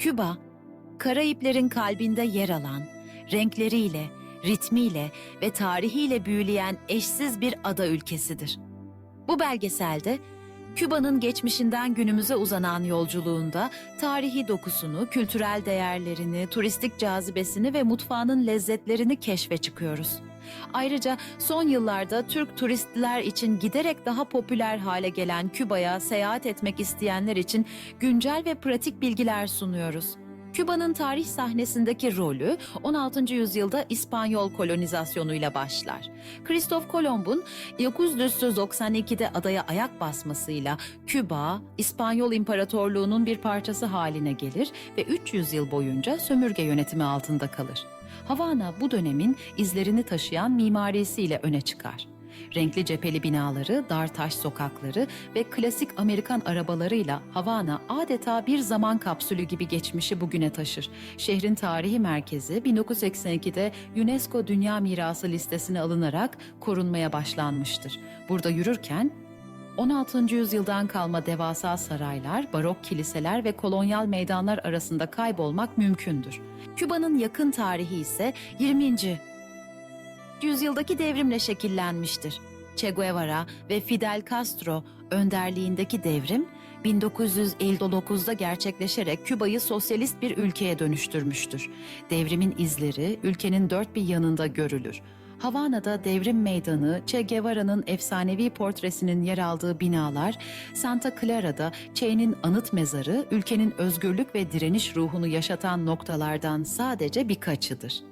Küba, Karayiplerin kalbinde yer alan, renkleriyle, ritmiyle ve tarihiyle büyüleyen eşsiz bir ada ülkesidir. Bu belgeselde Küba'nın geçmişinden günümüze uzanan yolculuğunda tarihi dokusunu, kültürel değerlerini, turistik cazibesini ve mutfağının lezzetlerini keşfe çıkıyoruz. Ayrıca son yıllarda Türk turistler için giderek daha popüler hale gelen Küba'ya seyahat etmek isteyenler için güncel ve pratik bilgiler sunuyoruz. Küba'nın tarih sahnesindeki rolü 16. yüzyılda İspanyol kolonizasyonuyla başlar. Kristof Kolomb'un 992'de adaya ayak basmasıyla Küba, İspanyol İmparatorluğu'nun bir parçası haline gelir ve 300 yıl boyunca sömürge yönetimi altında kalır. Havana bu dönemin izlerini taşıyan mimarisiyle öne çıkar. Renkli cepheli binaları, dar taş sokakları ve klasik Amerikan arabalarıyla Havana adeta bir zaman kapsülü gibi geçmişi bugüne taşır. Şehrin tarihi merkezi 1982'de UNESCO Dünya Mirası listesine alınarak korunmaya başlanmıştır. Burada yürürken 16. yüzyıldan kalma devasa saraylar, barok kiliseler ve kolonyal meydanlar arasında kaybolmak mümkündür. Küba'nın yakın tarihi ise 20. yüzyıldaki devrimle şekillenmiştir. Che Guevara ve Fidel Castro önderliğindeki devrim 1959'da gerçekleşerek Küba'yı sosyalist bir ülkeye dönüştürmüştür. Devrimin izleri ülkenin dört bir yanında görülür. Havana'da devrim meydanı, Che Guevara'nın efsanevi portresinin yer aldığı binalar, Santa Clara'da Che'nin anıt mezarı ülkenin özgürlük ve direniş ruhunu yaşatan noktalardan sadece birkaçıdır.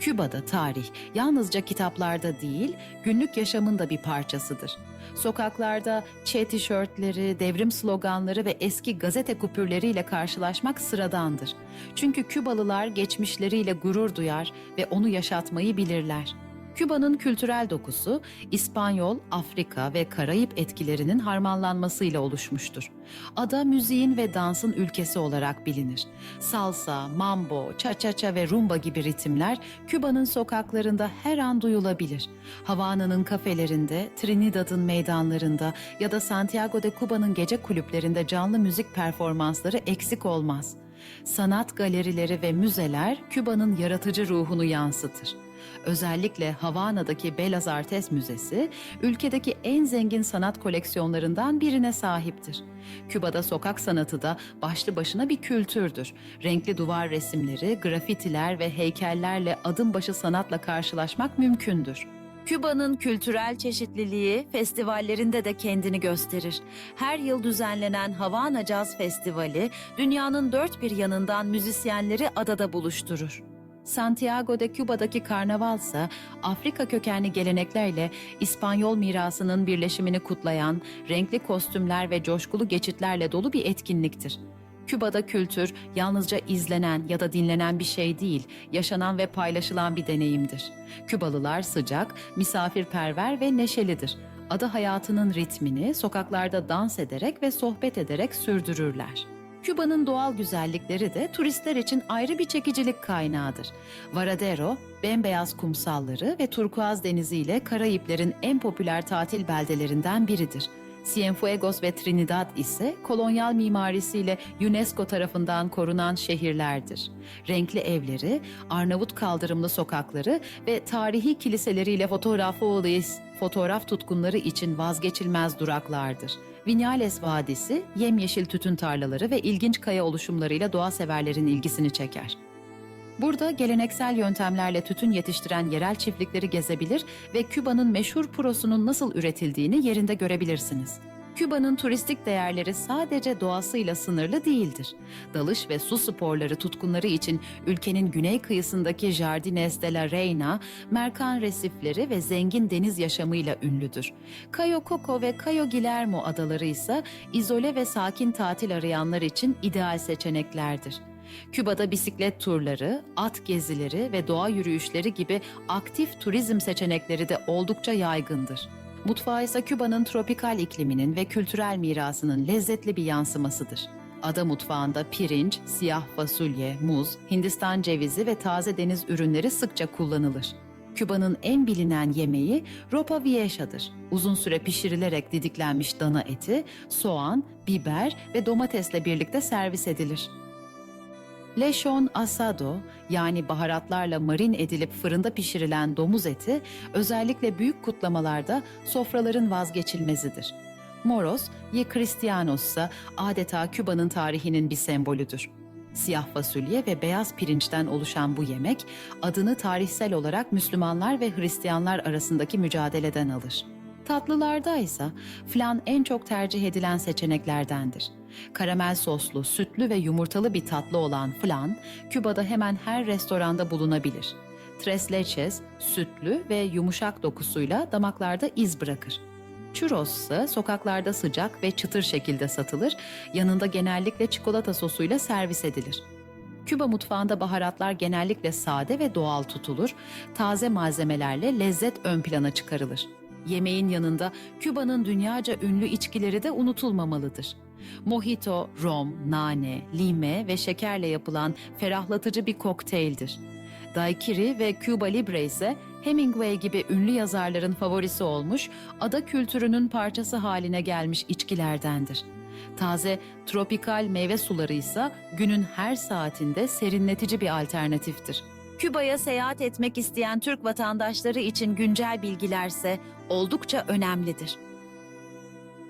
Küba'da tarih yalnızca kitaplarda değil, günlük yaşamın da bir parçasıdır. Sokaklarda Che tişörtleri, devrim sloganları ve eski gazete kupürleriyle karşılaşmak sıradandır. Çünkü Kübalılar geçmişleriyle gurur duyar ve onu yaşatmayı bilirler. Küba'nın kültürel dokusu İspanyol, Afrika ve Karayip etkilerinin harmanlanmasıyla oluşmuştur. Ada müziğin ve dansın ülkesi olarak bilinir. Salsa, mambo, cha-cha-cha ve rumba gibi ritimler Küba'nın sokaklarında her an duyulabilir. Havana'nın kafelerinde, Trinidad'ın meydanlarında ya da Santiago de Cuba'nın gece kulüplerinde canlı müzik performansları eksik olmaz. Sanat galerileri ve müzeler Küba'nın yaratıcı ruhunu yansıtır. Özellikle Havana'daki Bellas Artes Müzesi, ülkedeki en zengin sanat koleksiyonlarından birine sahiptir. Küba'da sokak sanatı da başlı başına bir kültürdür. Renkli duvar resimleri, grafitiler ve heykellerle adım başı sanatla karşılaşmak mümkündür. Küba'nın kültürel çeşitliliği festivallerinde de kendini gösterir. Her yıl düzenlenen Havana Jazz Festivali, dünyanın dört bir yanından müzisyenleri adada buluşturur. Santiago de Cuba'daki karnavalsa Afrika kökenli geleneklerle İspanyol mirasının birleşimini kutlayan renkli kostümler ve coşkulu geçitlerle dolu bir etkinliktir. Küba'da kültür yalnızca izlenen ya da dinlenen bir şey değil, yaşanan ve paylaşılan bir deneyimdir. Kübalılar sıcak, misafirperver ve neşelidir. Ada hayatının ritmini sokaklarda dans ederek ve sohbet ederek sürdürürler. Küba'nın doğal güzellikleri de turistler için ayrı bir çekicilik kaynağıdır. Varadero, bembeyaz kumsalları ve turkuaz deniziyle Karayiplerin en popüler tatil beldelerinden biridir. Cienfuegos ve Trinidad ise kolonyal mimarisiyle UNESCO tarafından korunan şehirlerdir. Renkli evleri, Arnavut kaldırımlı sokakları ve tarihi kiliseleriyle fotoğrafı fotoğraf tutkunları için vazgeçilmez duraklardır. Vinyales Vadisi, yemyeşil tütün tarlaları ve ilginç kaya oluşumlarıyla doğa severlerin ilgisini çeker. Burada geleneksel yöntemlerle tütün yetiştiren yerel çiftlikleri gezebilir ve Küba'nın meşhur purosunun nasıl üretildiğini yerinde görebilirsiniz. Küba'nın turistik değerleri sadece doğasıyla sınırlı değildir. Dalış ve su sporları tutkunları için ülkenin güney kıyısındaki Jardines de la Reina, Merkan resifleri ve zengin deniz yaşamıyla ünlüdür. Cayo Coco ve Cayo Guillermo adaları ise izole ve sakin tatil arayanlar için ideal seçeneklerdir. Küba'da bisiklet turları, at gezileri ve doğa yürüyüşleri gibi aktif turizm seçenekleri de oldukça yaygındır. Mutfağı ise Küba'nın tropikal ikliminin ve kültürel mirasının lezzetli bir yansımasıdır. Ada mutfağında pirinç, siyah fasulye, muz, Hindistan cevizi ve taze deniz ürünleri sıkça kullanılır. Küba'nın en bilinen yemeği ropa vieja'dır. Uzun süre pişirilerek didiklenmiş dana eti, soğan, biber ve domatesle birlikte servis edilir. Leşon asado yani baharatlarla marin edilip fırında pişirilen domuz eti özellikle büyük kutlamalarda sofraların vazgeçilmezidir. Moros ya Cristianos ise adeta Küba'nın tarihinin bir sembolüdür. Siyah fasulye ve beyaz pirinçten oluşan bu yemek adını tarihsel olarak Müslümanlar ve Hristiyanlar arasındaki mücadeleden alır. Tatlılarda ise flan en çok tercih edilen seçeneklerdendir. Karamel soslu, sütlü ve yumurtalı bir tatlı olan flan, Küba'da hemen her restoranda bulunabilir. Tres leches, sütlü ve yumuşak dokusuyla damaklarda iz bırakır. Churros ise sokaklarda sıcak ve çıtır şekilde satılır, yanında genellikle çikolata sosuyla servis edilir. Küba mutfağında baharatlar genellikle sade ve doğal tutulur, taze malzemelerle lezzet ön plana çıkarılır. Yemeğin yanında Küba'nın dünyaca ünlü içkileri de unutulmamalıdır. Mojito, rom, nane, lime ve şekerle yapılan ferahlatıcı bir kokteyldir. Daiquiri ve Cuba Libre ise Hemingway gibi ünlü yazarların favorisi olmuş, ada kültürünün parçası haline gelmiş içkilerdendir. Taze tropikal meyve suları ise günün her saatinde serinletici bir alternatiftir. Küba'ya seyahat etmek isteyen Türk vatandaşları için güncel bilgilerse oldukça önemlidir.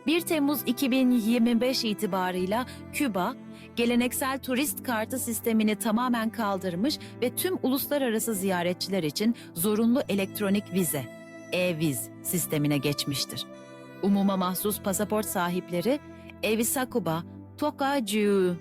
1 Temmuz 2025 itibarıyla Küba, geleneksel turist kartı sistemini tamamen kaldırmış ve tüm uluslararası ziyaretçiler için zorunlu elektronik vize, e-viz sistemine geçmiştir. Umuma mahsus pasaport sahipleri Evisakuba, Tokaju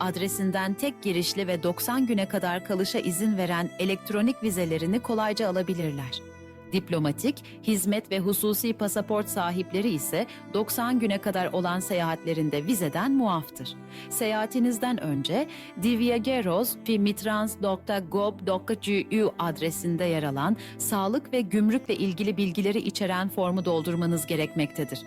adresinden tek girişli ve 90 güne kadar kalışa izin veren elektronik vizelerini kolayca alabilirler. Diplomatik, hizmet ve hususi pasaport sahipleri ise 90 güne kadar olan seyahatlerinde vizeden muaftır. Seyahatinizden önce diviageros.mitrans.gov.cu adresinde yer alan sağlık ve gümrükle ilgili bilgileri içeren formu doldurmanız gerekmektedir.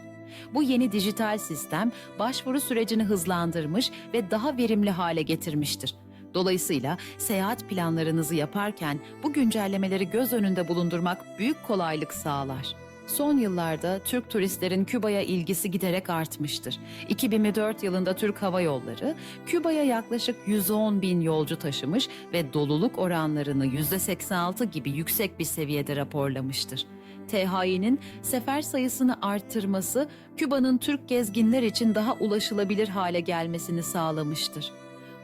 Bu yeni dijital sistem başvuru sürecini hızlandırmış ve daha verimli hale getirmiştir. Dolayısıyla seyahat planlarınızı yaparken bu güncellemeleri göz önünde bulundurmak büyük kolaylık sağlar. Son yıllarda Türk turistlerin Küba'ya ilgisi giderek artmıştır. 2004 yılında Türk Hava Yolları Küba'ya yaklaşık 110 bin yolcu taşımış ve doluluk oranlarını %86 gibi yüksek bir seviyede raporlamıştır. THY'nin sefer sayısını arttırması Küba'nın Türk gezginler için daha ulaşılabilir hale gelmesini sağlamıştır.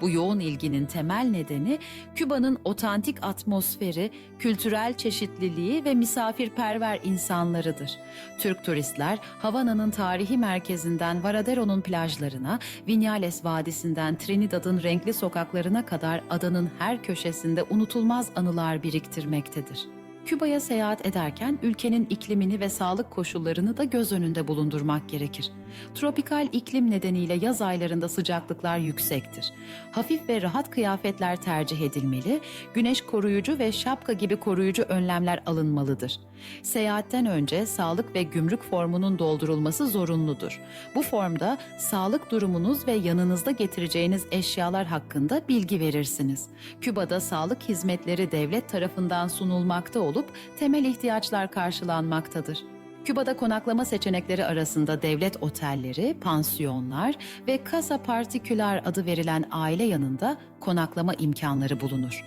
Bu yoğun ilginin temel nedeni Küba'nın otantik atmosferi, kültürel çeşitliliği ve misafirperver insanlarıdır. Türk turistler Havana'nın tarihi merkezinden Varadero'nun plajlarına, Viñales Vadisi'nden Trinidad'ın renkli sokaklarına kadar adanın her köşesinde unutulmaz anılar biriktirmektedir. Küba'ya seyahat ederken ülkenin iklimini ve sağlık koşullarını da göz önünde bulundurmak gerekir. Tropikal iklim nedeniyle yaz aylarında sıcaklıklar yüksektir. Hafif ve rahat kıyafetler tercih edilmeli, güneş koruyucu ve şapka gibi koruyucu önlemler alınmalıdır. Seyahatten önce sağlık ve gümrük formunun doldurulması zorunludur. Bu formda sağlık durumunuz ve yanınızda getireceğiniz eşyalar hakkında bilgi verirsiniz. Küba'da sağlık hizmetleri devlet tarafından sunulmakta olup temel ihtiyaçlar karşılanmaktadır. Küba'da konaklama seçenekleri arasında devlet otelleri, pansiyonlar ve Casa Particular adı verilen aile yanında konaklama imkanları bulunur.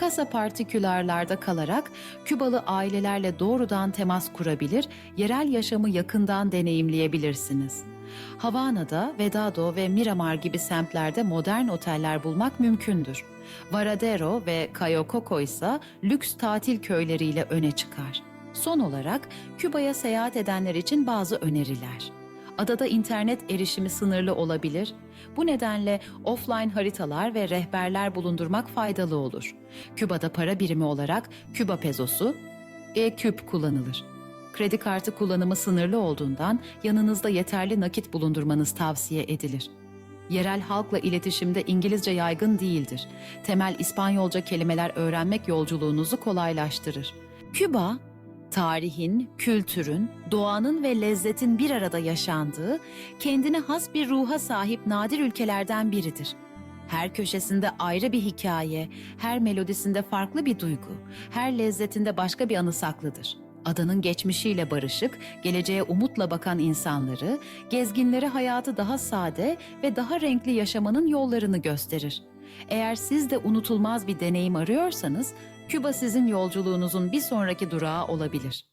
Casa Particular'larda kalarak Kübalı ailelerle doğrudan temas kurabilir, yerel yaşamı yakından deneyimleyebilirsiniz. Havana'da, Vedado ve Miramar gibi semtlerde modern oteller bulmak mümkündür. Varadero ve Cayo Coco ise lüks tatil köyleriyle öne çıkar. Son olarak Küba'ya seyahat edenler için bazı öneriler. Adada internet erişimi sınırlı olabilir. Bu nedenle offline haritalar ve rehberler bulundurmak faydalı olur. Küba'da para birimi olarak Küba pezosu, e-küp kullanılır. Kredi kartı kullanımı sınırlı olduğundan yanınızda yeterli nakit bulundurmanız tavsiye edilir. Yerel halkla iletişimde İngilizce yaygın değildir. Temel İspanyolca kelimeler öğrenmek yolculuğunuzu kolaylaştırır. Küba, tarihin, kültürün, doğanın ve lezzetin bir arada yaşandığı, kendine has bir ruha sahip nadir ülkelerden biridir. Her köşesinde ayrı bir hikaye, her melodisinde farklı bir duygu, her lezzetinde başka bir anı saklıdır. Adanın geçmişiyle barışık, geleceğe umutla bakan insanları, gezginlere hayatı daha sade ve daha renkli yaşamanın yollarını gösterir. Eğer siz de unutulmaz bir deneyim arıyorsanız, Küba sizin yolculuğunuzun bir sonraki durağı olabilir.